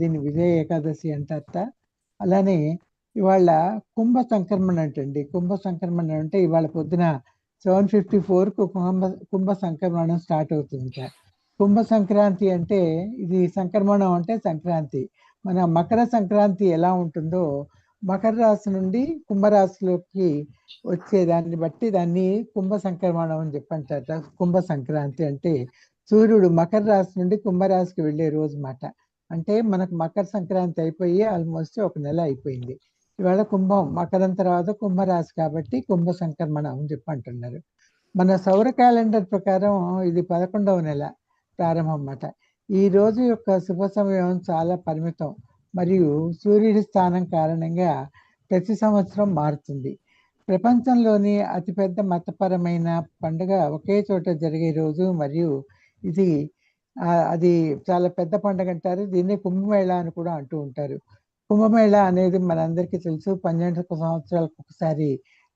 దీన్ని విజయ ఏకాదశి అంటారట. అలానే ఇవాళ కుంభ సంక్రమణ అంటండి. కుంభ సంక్రమణ అంటే ఇవాళ పొద్దున సెవెన్ ఫిఫ్టీ ఫోర్కు కుంభ కుంభ సంక్రమణం స్టార్ట్ అవుతుంది కుంభ సంక్రాంతి అంటే ఇది సంక్రమణం అంటే సంక్రాంతి. మన మకర సంక్రాంతి ఎలా ఉంటుందో మకర రాశి నుండి కుంభరాశిలోకి వచ్చే దాన్ని బట్టి దాన్ని కుంభ సంక్రమణం అని చెప్పంటారట. కుంభ సంక్రాంతి అంటే సూర్యుడు మకర రాశి నుండి కుంభరాశికి వెళ్ళే రోజు మాట. అంటే మనకు మకర సంక్రాంతి అయిపోయి ఆల్మోస్ట్ ఒక నెల అయిపోయింది. ఇవాళ కుంభం మకరం తర్వాత కుంభరాశి కాబట్టి కుంభ సంక్రమణ అని చెప్పి అంటున్నారు. మన సౌర క్యాలెండర్ ప్రకారం ఇది పదకొండవ నెల ప్రారంభం అన్నమాట. ఈ రోజు యొక్క శుభ సమయం చాలా పరిమితం మరియు సూర్యుడి స్థానం కారణంగా ప్రతి సంవత్సరం మారుతుంది. ప్రపంచంలోని అతిపెద్ద మతపరమైన పండుగ ఒకే చోట జరిగే రోజు మరియు ఇది అది చాలా పెద్ద పండుగ అంటారు. దీన్ని కుంభమేళ అని కూడా అంటూ ఉంటారు. కుంభమేళ అనేది మనందరికీ తెలుసు. పన్నెండు సంవత్సరాలకు ఒకసారి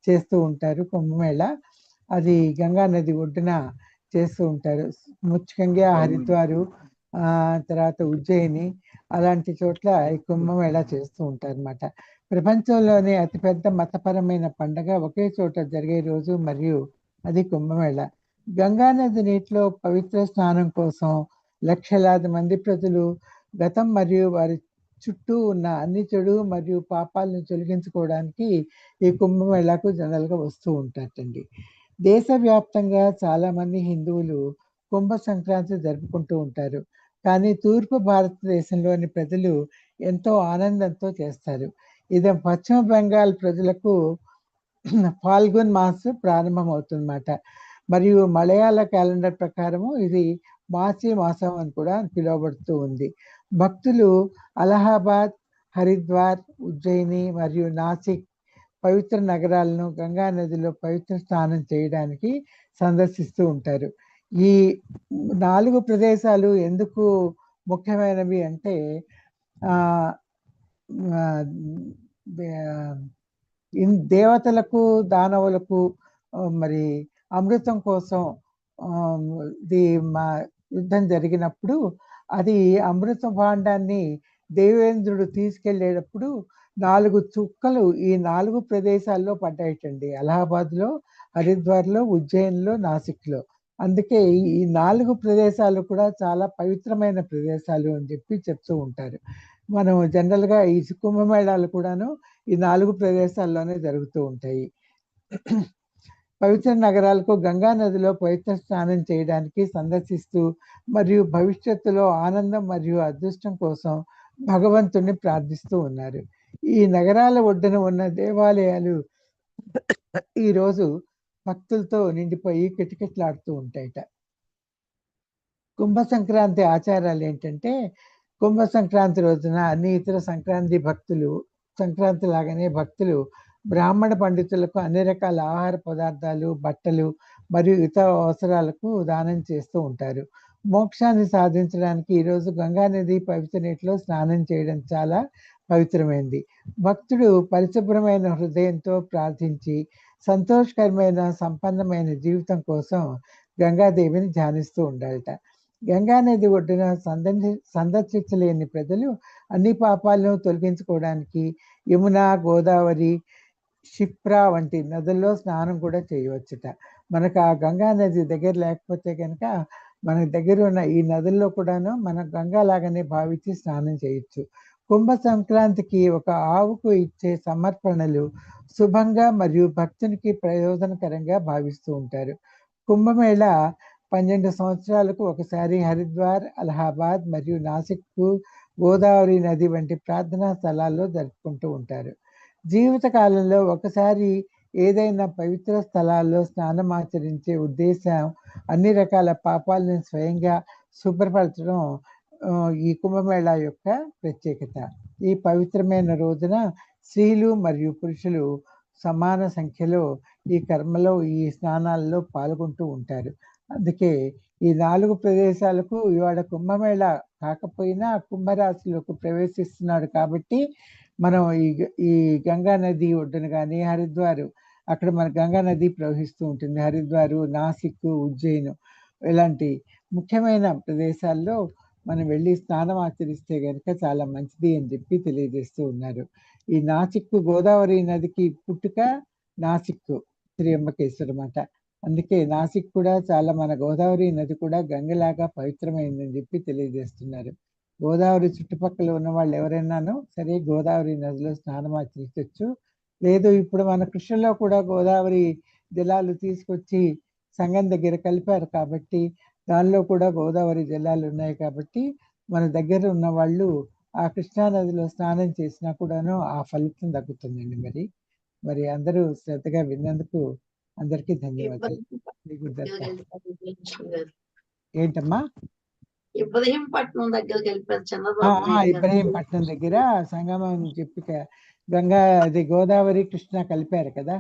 చేస్తూ ఉంటారు కుంభమేళ. అది గంగా నది ఒడ్డున చేస్తూ ఉంటారు. ముఖ్యంగా హరిద్వారు ఆ తర్వాత ఉజ్జయిని అలాంటి చోట్ల ఈ కుంభమేళ చేస్తూ ఉంటారు అనమాట ప్రపంచంలోనే అతిపెద్ద మతపరమైన పండగ ఒకే చోట జరిగే రోజు మరియు అది కుంభమేళ. గంగా నది నీటిలో పవిత్ర స్నానం కోసం లక్షలాది మంది ప్రజలు గతం మరియు వారి చుట్టూ ఉన్న అన్ని చెడు మరియు పాపాలను తొలగించుకోవడానికి ఈ కుంభమేళాకు జనరల్గా వస్తూ ఉంటారండి. దేశవ్యాప్తంగా చాలామంది హిందువులు కుంభ సంక్రాంతి జరుపుకుంటూ ఉంటారు. కానీ తూర్పు భారతదేశంలోని ప్రజలు ఎంతో ఆనందంతో చేస్తారు. ఇది పశ్చిమ బెంగాల్ ప్రజలకు ఫాల్గున్ మాసం ప్రారంభమవుతుందన్నమాట. మరియు మలయాళ క్యాలెండర్ ప్రకారము ఇది మాసి మాసం అని కూడా పిలువబడుతూ ఉంది. భక్తులు అలహాబాద్ హరిద్వార్ ఉజ్జయిని మరియు నాసిక్ పవిత్ర నగరాలను గంగా నదిలో పవిత్ర స్నానం చేయడానికి సందర్శిస్తూ ఉంటారు. ఈ నాలుగు ప్రదేశాలు ఎందుకు ముఖ్యమైనవి అంటే దేవతలకు దానవులకు మరి అమృతం కోసం ఇది మా యుద్ధం జరిగినప్పుడు అది అమృత భాండాన్ని దేవేంద్రుడు తీసుకెళ్ళేటప్పుడు నాలుగు చుక్కలు ఈ నాలుగు ప్రదేశాల్లో పడ్డాయిటండి. అలహాబాద్లో హరిద్వార్లో ఉజ్జయిన్లో నాసిక్లో. అందుకే ఈ- ఈ నాలుగు ప్రదేశాలు కూడా చాలా పవిత్రమైన ప్రదేశాలు అని చెప్పి చెప్తూ ఉంటారు. మనం జనరల్గా ఈ కుంభమేళాలు కూడాను ఈ నాలుగు ప్రదేశాల్లోనే జరుగుతూ ఉంటాయి. పవిత్ర నగరాలకు గంగా నదిలో పవిత్ర స్నానం చేయడానికి సందర్శిస్తూ మరియు భవిష్యత్తులో ఆనందం మరియు అదృష్టం కోసం భగవంతుణ్ణి ప్రార్థిస్తూ ఉన్నారు. ఈ నగరాల ఒడ్డున ఉన్న దేవాలయాలు ఈరోజు భక్తులతో నిండిపోయి కిటకిటలాడుతూ ఉంటాయట. కుంభ సంక్రాంతి ఆచారాలు ఏంటంటే కుంభ సంక్రాంతి రోజున అన్ని ఇతర సంక్రాంతి భక్తులు సంక్రాంతి లాగానే భక్తులు బ్రాహ్మణ పండితులకు అన్ని రకాల ఆహార పదార్థాలు బట్టలు మరియు ఇతర అవసరాలకు దానం చేస్తూ ఉంటారు. మోక్షాన్ని సాధించడానికి ఈరోజు గంగా నది పవిత్ర నీటిలో స్నానం చేయడం చాలా పవిత్రమైంది. భక్తుడు పరిశుభ్రమైన హృదయంతో ప్రార్థించి సంతోషకరమైన సంపన్నమైన జీవితం కోసం గంగాదేవిని ధ్యానిస్తూ ఉండాలట. గంగా నది ఒడ్డున సందర్శి సందర్శించలేని ప్రజలు అన్ని పాపాలను తొలగించుకోవడానికి యమున గోదావరి క్షిప్రా వంటి నదుల్లో స్నానం కూడా చేయవచ్చుట. మనకు ఆ గంగా నది దగ్గర లేకపోతే కనుక మన దగ్గర ఉన్న ఈ నదుల్లో కూడాను మనం గంగా లాగానే భావించి స్నానం చేయొచ్చు. కుంభ సంక్రాంతికి ఒక ఆవుకు ఇచ్చే సమర్పణలు శుభంగా మరియు భక్తునికి ప్రయోజనకరంగా భావిస్తూ ఉంటారు. కుంభమేళ పన్నెండు సంవత్సరాలకు ఒకసారి హరిద్వార్ అలహాబాద్ మరియు నాసిక్కు గోదావరి నది వంటి ప్రార్థనా స్థలాల్లో జరుపుకుంటూ ఉంటారు. జీవితకాలంలో ఒకసారి ఏదైనా పవిత్ర స్థలాల్లో స్నానం ఆచరించే ఉద్దేశం అన్ని రకాల పాపాలను స్వయంగా శుభ్రపరచడం ఈ కుంభమేళా యొక్క ప్రత్యేకత. ఈ పవిత్రమైన రోజున స్త్రీలు మరియు పురుషులు సమాన సంఖ్యలో ఈ కర్మలో ఈ స్నానాల్లో పాల్గొంటూ ఉంటారు. అందుకే ఈ నాలుగు ప్రదేశాలకు ఇవాళ కుంభమేళ కాకపోయినా కుంభరాశిలోకి ప్రవేశిస్తున్నాడు కాబట్టి మనం ఈ ఈ గంగా నది ఒడ్డున కానీ హరిద్వార్ అక్కడ మన గంగా నది ప్రవహిస్తూ ఉంటుంది. హరిద్వారు నాసిక్ ఉజ్జయిన్ ఇలాంటి ముఖ్యమైన ప్రదేశాల్లో మనం వెళ్ళి స్నానం ఆచరిస్తే కనుక చాలా మంచిది అని చెప్పి తెలియజేస్తూ ఉన్నారు. ఈ నాసిక్కు గోదావరి నదికి పుట్టుక నాసిక్కు త్రియంబకేశ్వరం అన్నమాట. అందుకే నాసిక్ కూడా చాలా మన గోదావరి నది కూడా గంగలాగా పవిత్రమైందని చెప్పి తెలియజేస్తున్నారు. గోదావరి చుట్టుపక్కల ఉన్న వాళ్ళు ఎవరైనాను సరే గోదావరి నదిలో స్నానం ఆచరించవచ్చు లేదు ఇప్పుడు మన కృష్ణలో కూడా గోదావరి జలాలు తీసుకొచ్చి సంగం దగ్గర కలిపారు కాబట్టి దానిలో కూడా గోదావరి జలాలు ఉన్నాయి కాబట్టి మన దగ్గర ఉన్న వాళ్ళు ఆ కృష్ణా నదిలో స్నానం చేసినా కూడాను ఆ ఫలితం దక్కుతుందండి మరి. మరి అందరూ శ్రద్ధగా విన్నందుకు అందరికీ ధన్యవాదాలు. ఏంటమ్మా? ఇబ్రహీంపట్నం దగ్గరికి వెళ్ళిపోయారు చంద్రబాబు ఇబ్రహీంపట్నం దగ్గర సంగమం చెప్పి గంగా అది గోదావరి కృష్ణ కలిపారు కదా?